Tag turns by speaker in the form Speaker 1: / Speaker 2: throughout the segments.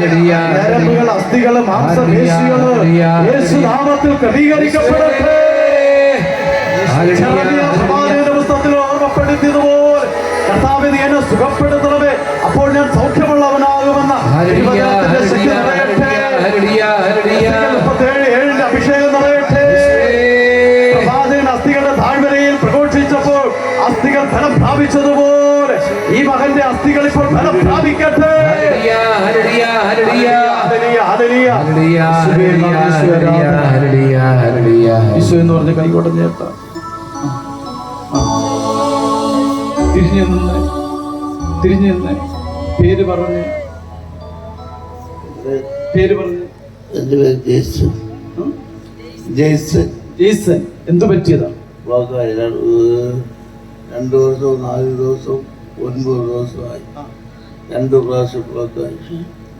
Speaker 1: ഞരമ്പുകൾ യേശുനാമത്തിൽ ക്രമീകരിക്കപ്പെടട്ടെ. പുസ്തകത്തിൽ ഓർമ്മപ്പെടുത്തിയതുപോലെ എന്നെ സുഖപ്പെടുത്തണമേ. അപ്പോൾ ഞാൻ സൗഖ്യമുള്ളവനാകുമെന്ന തിരുവചനത്തിന്റെ ശക്തി നിറയട്ടെ. എസ്ഐകൾ മുപ്പത്തേഴ് ഏഴിന്റെ അഭിഷേകം നിറയട്ടെ. പ്രവാചകൻ അസ്ഥികളുടെ താഴ്വരയിൽ പ്രഘോഷിച്ചപ്പോൾ അസ്ഥികൾ ധനം പ്രാപിച്ചതുപോലെ മകന്റെ അസ്ഥികൾ ഇപ്പോൾ ഫലം പ്രാപിക്കട്ടെ. എന്ന് പറഞ്ഞ കൈകോട്ടം ചേർത്ത. തിരിഞ്ഞു നിന്ന് തിരിഞ്ഞു നിന്ന് പേര് പറഞ്ഞ് പേര് പറഞ്ഞ്.
Speaker 2: എന്റെ പേര് ജെയ്സൺ? ജെയ്സൺ
Speaker 1: ജെയ്സൺ എന്തു പറ്റിയതാ?
Speaker 2: ബ്ലോക്കായി രണ്ട് രണ്ട് ദിവസവും നാല് ദിവസവും ഒൻപത് ദിവസമായി. രണ്ട് പ്രാവശ്യം ബ്ലോക്കായി.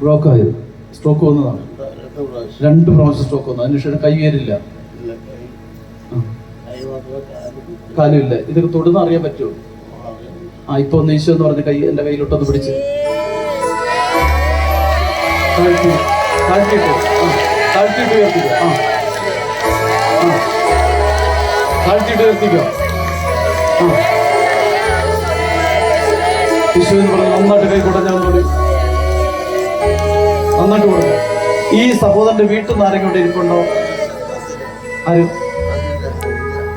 Speaker 1: ബ്ലോക്ക് ആയത് സ്ട്രോക്ക് വന്നതാണ്
Speaker 2: രണ്ട് പ്രാവശ്യം.
Speaker 1: രണ്ട് പ്രാവശ്യം സ്ട്രോക്ക് വന്നു. അതിനുശേഷം കൈ വേരില്ല.
Speaker 2: ഇല്ല കൈ.
Speaker 1: ആ.
Speaker 2: കൈ മാത്രമേ കാലും
Speaker 1: കാലുമില്ല. ഇതൊക്കെ തൊടുന്ന അറിയാൻ പറ്റുമോ? ആ ഇപ്പൊ ഒന്ന് ഈശോ എന്ന് പറഞ്ഞ കൈ എന്റെ കയ്യിലോട്ടൊന്ന് പിടിച്ച്. താഴ്ത്തി താഴ്ത്തിയിട്ട്. ആ താഴ്ത്തിയിട്ട് ഉയർത്തിക്കോ. ആ. താഴ്ത്തിയിട്ട് ഉയർത്തിക്കോ. ആ. നന്നായിട്ട് കൈ കൊടുക്കാൻ കൂടി നന്നായിട്ട് കൊടുക്കും ഈ സഹോദരന്റെ വീട്ടിൽ നിന്ന് ആരെങ്കിലും ഇവിടെ ഇരിപ്പുണ്ടോ? ആരും.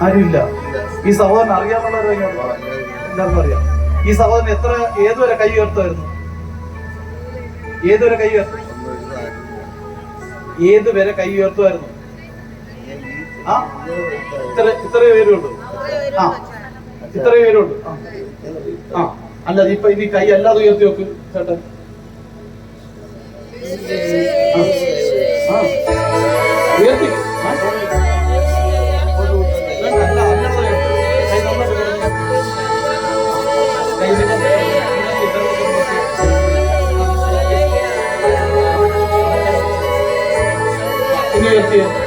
Speaker 1: ആരുമില്ല. ഈ സഹോദരൻ അറിയാമെന്നുള്ളവരെ എല്ലാവർക്കും അറിയാം. ഈ സഹോദരൻ എത്ര ഏതുവരെ കൈ ഉയർത്തുമായിരുന്നു? ഏതുവരെ കൈ ഉയർത്തു? ഏതുവരെ കൈ ഉയർത്തുമായിരുന്നു? ആ? ഇത്ര ഇത്രയും പേരുണ്ട് ആ. ഇത്രയും പേരുണ്ട് ആ. ആ. അല്ല ഇപ്പൊ ഇനി കൈ അല്ലാതെ ഉയർത്തി നോക്ക് ചേട്ടൻ. ഉയർത്തി ആ.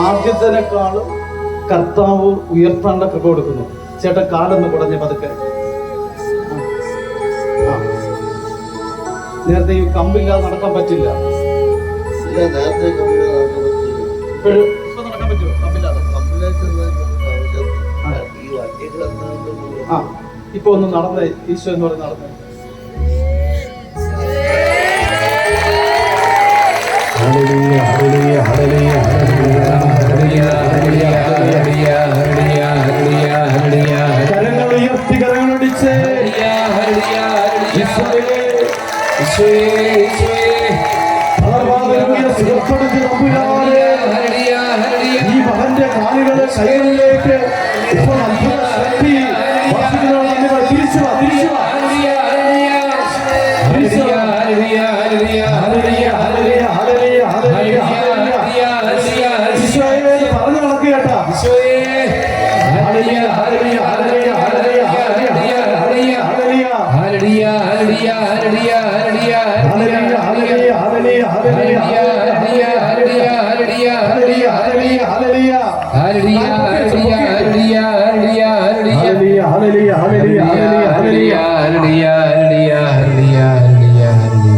Speaker 1: ആദ്യത്തിനേക്കാളും കർത്താവ് ഉയർത്താണ്ട കൃപ കൊടുക്കുന്നു. ചേട്ടൻ കാടെന്ന് കുടഞ്ഞ പതുക്കെ. നേരത്തെ ഈ കമ്പില്ലാതെ നടക്കാൻ പറ്റില്ല.
Speaker 2: നേരത്തെ കമ്പിളി നടക്കാൻ പറ്റില്ല.
Speaker 1: ഇപ്പോഴും ആ ഇപ്പൊ ഒന്ന് നടന്നേ ഈശോ എന്ന് പറഞ്ഞ് നടന്നേ. കരങ്ങൾ ഉയർത്തി കരങ്ങളടിച്ച് ഈ മകന്റെ കാലുകളെ കൈകളിലേക്ക്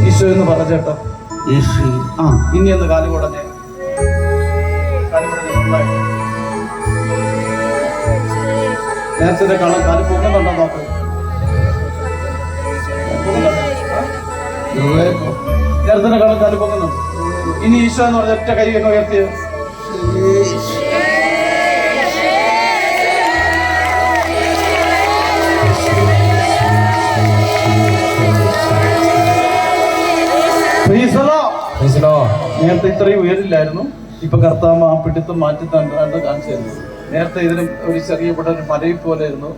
Speaker 1: ഈശോ എന്ന് പറഞ്ഞ ചേട്ടാ ആ ഇനി ഒന്ന് കാൽ കുടഞ്ഞേ കാൽ കുടഞ്ഞേ നന്നായിട്ട്. നേരത്തെ കാണാൻ കാൽ പൊങ്ങുന്നുണ്ടോ നോക്ക്? നേരത്തെ കാണാൻ കാൽ പൊങ്ങുന്നുണ്ട്? ഇനി ഈശോ എന്ന് പറഞ്ഞ ഒറ്റ കൈ അങ്ങ് ഉയർത്തിയോ? നേരത്തെ ഇത്രയും ഉയരില്ലായിരുന്നു ഇപ്പൊ കർത്താവ് ആ പിടുത്തം മാറ്റി തന്നാണ്ട് കാണിച്ചു തരുന്നത് നേരത്തെ ഇതിലും ഒരു ചെറിയ പെട്ട ഒരു മലയിൽ പോലെ ആയിരുന്നു.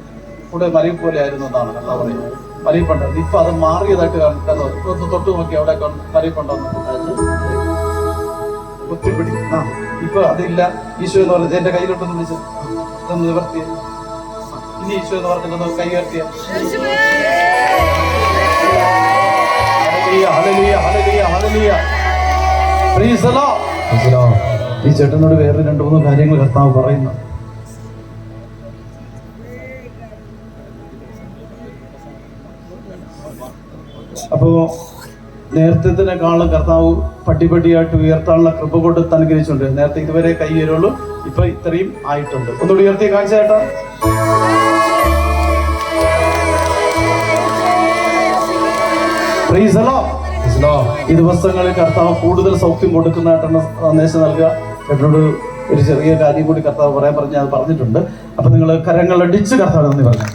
Speaker 1: കൂടെ മലയിൽ പോലെ ആയിരുന്നു എന്നാണ് കർത്താവ് പറയുന്നത്. മലയിൽ ഇപ്പൊ അത് മാറിയതായിട്ട് കാണുന്നത് ഒന്ന് തൊട്ട് നോക്കി അവിടെ മലയിൽ ഒത്തിരി ഒത്തിപ്പിടി ആ ഇപ്പൊ അതില്ല. ഈശോ എന്ന് പറഞ്ഞത് എന്റെ കയ്യിലോട്ടൊന്ന് വിളിച്ച് നിവർത്തിയ. നിവർത്തി ഇനി ഈശോ എന്ന് പറഞ്ഞിട്ട് കൈ ഉയർത്തിയ. ഈ ചേട്ടനോട് വേറെ രണ്ടു മൂന്ന് കാര്യങ്ങൾ കർത്താവ് പറയുന്നു. അപ്പോ നേരത്തെക്കാളും കർത്താവ് പട്ടിപട്ടിയായിട്ട് ഉയർത്താനുള്ള കൃപ കൊണ്ട് അനുഗ്രഹിച്ചിട്ടുണ്ട് നേരത്തെ ഇതുവരെ കൈ വരുള്ളൂ ഇപ്പൊ ഇത്രയും ആയിട്ടുണ്ട്. ഒന്നുകൂടി ഉയർത്തി കാണിച്ച ഈ ദിവസങ്ങളിൽ കർത്താവ് കൂടുതൽ സൗഖ്യം കൊടുക്കുന്നതായിട്ടാണ് സന്ദേശം നൽകുക. എന്നോട് ഒരു ചെറിയ കാര്യം കൂടി കർത്താവ് പറയാൻ പറഞ്ഞ് അത് പറഞ്ഞിട്ടുണ്ട്. അപ്പൊ നിങ്ങൾ കരങ്ങളടിച്ച് കർത്താവ് നന്ദി പറഞ്ഞു.